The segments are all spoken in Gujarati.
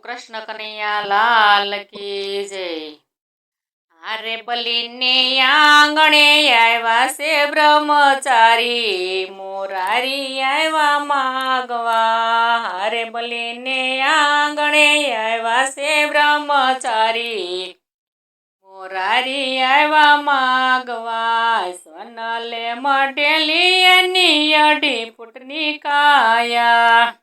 કૃષ્ણ કનૈયા લાલ કી જય. હારે બલીને આંગણે આવ્યા છે બ્રહ્મચારી. મોરારી આવ્યા માગવા. હારે બલીને આંગણે આવ્યા છે બ્રહ્મચારી. મોરારી આવ્યા માગવા. સોનલે મઢેલી એની અઢી ફૂટની કાયા.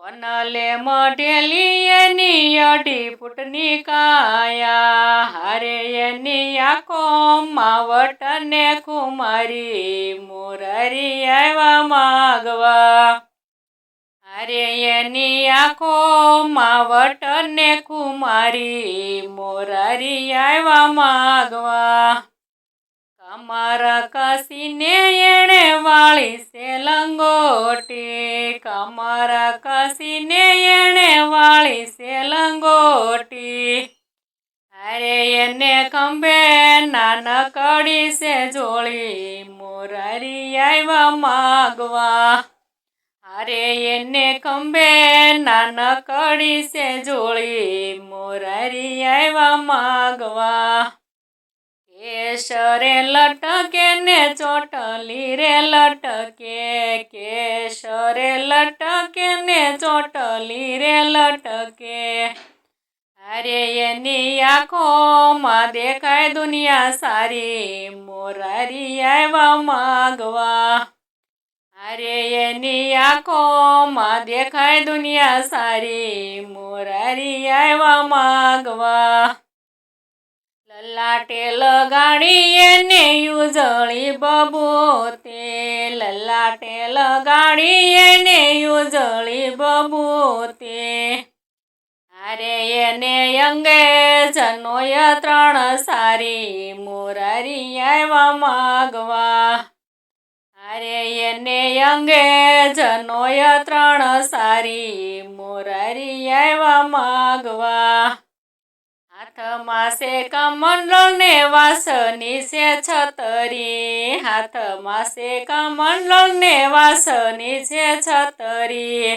સોનલે મઢેલી એની અઢી ફૂટની કાયા, હરે એની આખો માવટ ને કુમારી મોરરી આવ્યા માગવા. હરે એની આખો માવટ ને કુમારી મોરારી આવ્યા માગવા. કમર કાશીને એણે વાળી છે લંગોટી. કમારા કાશીને એણે વાળી છે લંગોટી. અરે એને ખંભે નાનકડી છે જોળી. મોરારી આવ્યા માગવા. અરે એને ખંભે નાનકડી છે જોળી. મોરારી આવ્યા માગવા. કેશરે લટકે ને ચોટલી રે લટકે, કેશરે લટકે ને ચોટલી રે લટકે. અરે એની આંખોમાં દેખાય દુનિયા સારી, મોરારી આવ્યા માગવા. અરે એની આંખોમાં દેખાય દુનિયા સારી, મોરારી આવ્યા માગવા. લલાટે લગાડી એને યુજળી બબોતે લલાટે લગાડી એને ઉજળી બબોતે અરે એને અંગે જનોય ત્રણ સારી મોરારી આવ્યા માગવા. અરે એને અંગે જનોય ત્રણ સારી મોરારી આવ્યા માગવા. હાથમાં કમંડળ ને વાસની છે છતરી. હાથમાં કમંડળ ને વાસની છે છતરી.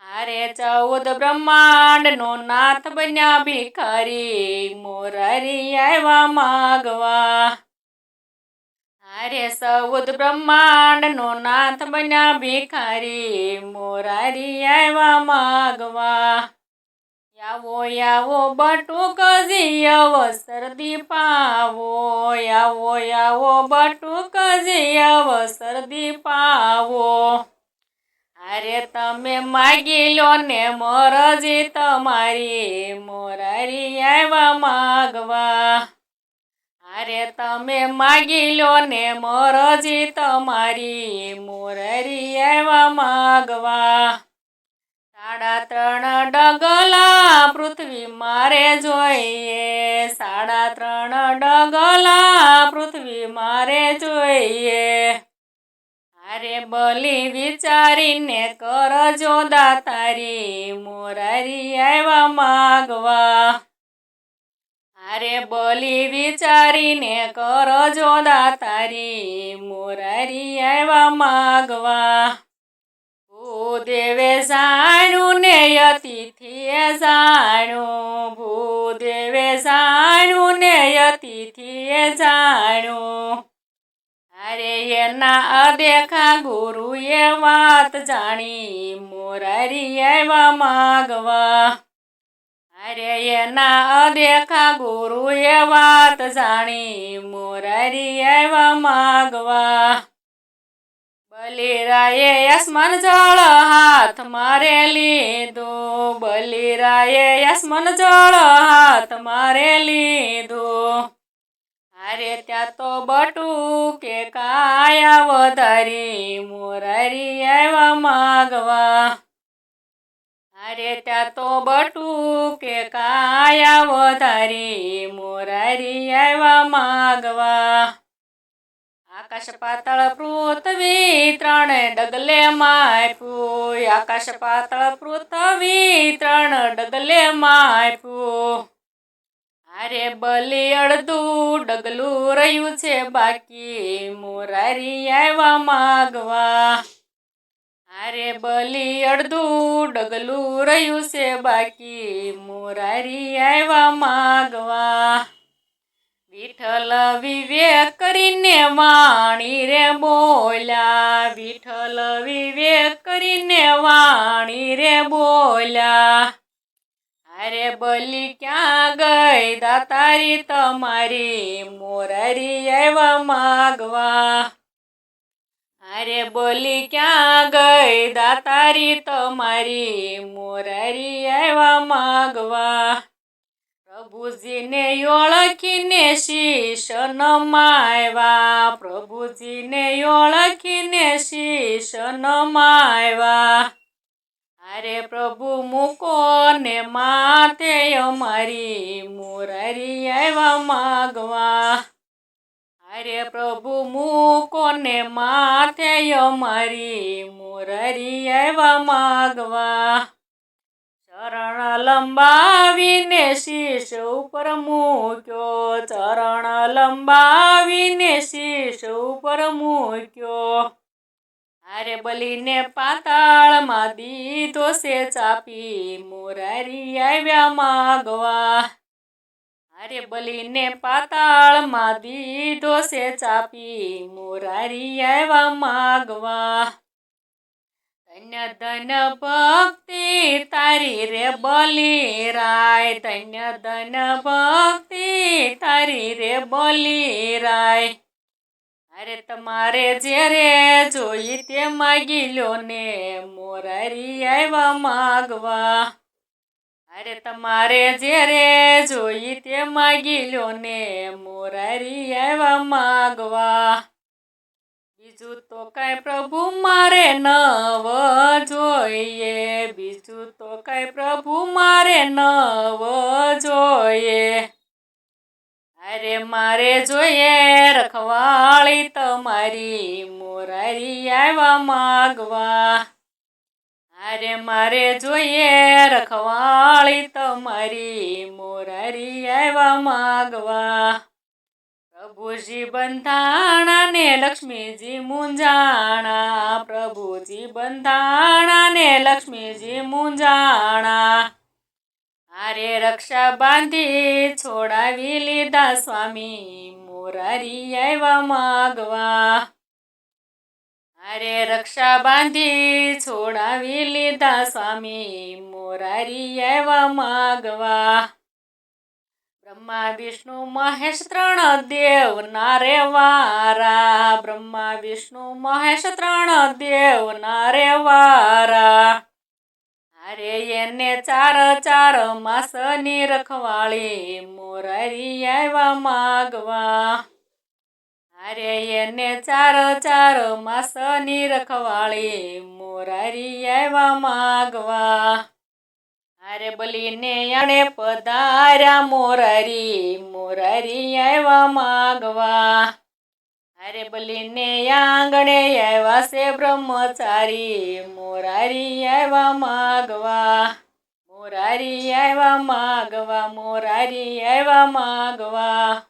હારે ચૌદ બ્રહ્માંડ નો નાથ બન્યા ભિખારી. મોરારી આવ્યા માગવા. હારે ચૌદ બ્રહ્માંડ નો નાથ બન્યા ભિખારી. મોરારી આવ્યા માગવા. યાવો યાવો બટુક જીયવો શરદી પાવો, આવો યાવો બટુક જીયવો શરદી પાવો. અરે તમે માગી લો ને મોરજી તમારી, મોરારી આવ્યા માગવા. અરે તમે માગી લો ને મોરજી તમારી, મોરારી આવ્યા માગવા. સાડા ત્રણ ડગલા પૃથ્વી મારે જોઈએ. સાડા ત્રણ ડગલા પૃથ્વી મારે જોઈએ. અરે બલી વિચારીને કરજો દાતારી, મોરારી આવ્યા માગવા. અરે બલી વિચારીને કરજો દાતારી, મોરારી આવ્યા માગવા. ભૂદેવે જાણું ને અતિથિએ જાણું. ભૂદેવે જાણું ને અતિથિએ જાણું. અરે એના અદેખા ગુરુએ વાત જાણી. મોરારી આવ્યા માગવા. અરે એના અદેખા ગુરુએ વાત જાણી. મોરારી આવ્યા માગવા. બલિરાએ યસ્મન જળ હાથ મારે લીધો બલિરાએ યસ્મન જળ હાથ મારે લીધો. અરે ત્યાં તો બટુ કે કાયા વધારી મોરારી આવ્યા માગવા. અરે ત્યાં તો બટુ કે કાયા વધારી મોરારી આવ્યા માગવા. આકાશ પાતળ પૃથ્વી ત્રણ ડગલે માપ્યું આકાશ પાતળ પૃથ્વી ત્રણ ડગલે માપ્યું અરે બલી અડધું ડગલું રહ્યું છે બાકી. મોરારી આવ્યા માગવા. અરે બલી અડધું ડગલું રહ્યું છે બાકી. મોરારી આવ્યા માગવા. વિઠ્ઠલ વિવેક કરીને વાણી રે બોલ્યા. વિઠ્ઠલ વિવેક કરીને વાણી રે બોલ્યા. અરે બલી ક્યાં ગઈ દાતારી તમારી? મોરારી આવ્યા માગવા. અરે બોલી ક્યાં ગઈ દાતારી તમારી? મોરારી આવ્યા માગવા. પ્રભુજીને ઓળખીને શીશ માયવા. પ્રભુજીને ઓળખીને શીશ માયવા. અરે પ્રભુ મૂકો ને માથે અમારી મોરારી આવ્યા માગવા. અરે પ્રભુ મૂકો ને માથે અમારી મોરારી આવ્યા માગવા. ચરણ લંબાવીને શીશ ઉપર મૂક્યો. ચરણ લંબાવીને શીશ ઉપર મૂક્યો. હારે બલીને પાતાળમાં દીધો છે ચાપી મોરારી આવ્યા માગવા. હારે બલીને પાતાળમાં દીધો છે ચાપી મોરારી આવ્યા માગવા. ધન્ય ધન્ય ભક્તિ, તારી રે બલી રાય. ધન્ય ધન ભક્તિ, તારી રે બલી રાય. અરે તમારે જ્યારે જોઈ તે માગી લો ને, મોરારી આવ્યા માગવા. અરે તમારે જ્યારે જોઈ તે માગી લો ને, મોરારી આવ્યા માગવા. બીજું તો કાંઈ પ્રભુ મારે નવ જોઈએ. બીજું તો કાંઈ પ્રભુ મારે નવ જોઈએ. અરે મારે જોઈએ રખવાળી તમારી મોરારી આવ્યા માગવા. અરે મારે જોઈએ રખવાળી તમારી મોરારી આવ્યા માગવા. પ્રભુજી બંધાણા ને લક્ષ્મીજી મુંજાણા પ્રભુજી બંધાણા ને લક્ષ્મીજી મુંજાણા હારે રક્ષા બાંધી છોડાવી લીધા સ્વામી, મોરારી આવ્યા માગવા. અરે રક્ષા બાંધી છોડાવી લીધા સ્વામી, મોરારી આવ્યા માગવા. બ્રહ્મા વિષ્ણુ મહેશ ત્રણ દેવ નારે વારા બ્રહ્મા વિષ્ણુ મહેશ ત્રણ દેવ નારે વારા અરે એને ચાર ચાર માસની રખવાળી મોરારી આવ્યા માગવા. અરે એને ચાર ચાર માસની રખવાળી મોરારી આવ્યા માગવા. અરે બલીને અણે પધાર્યા મોરારી મોરારી આવ્યા માગવા. અરે બલીને આંગણે આવ્યા છે બ્રહ્મચારી મોરારી આવ્યા માગવા. મોરારી આવ્યા માગવા મોરારી આવ્યા માગવા.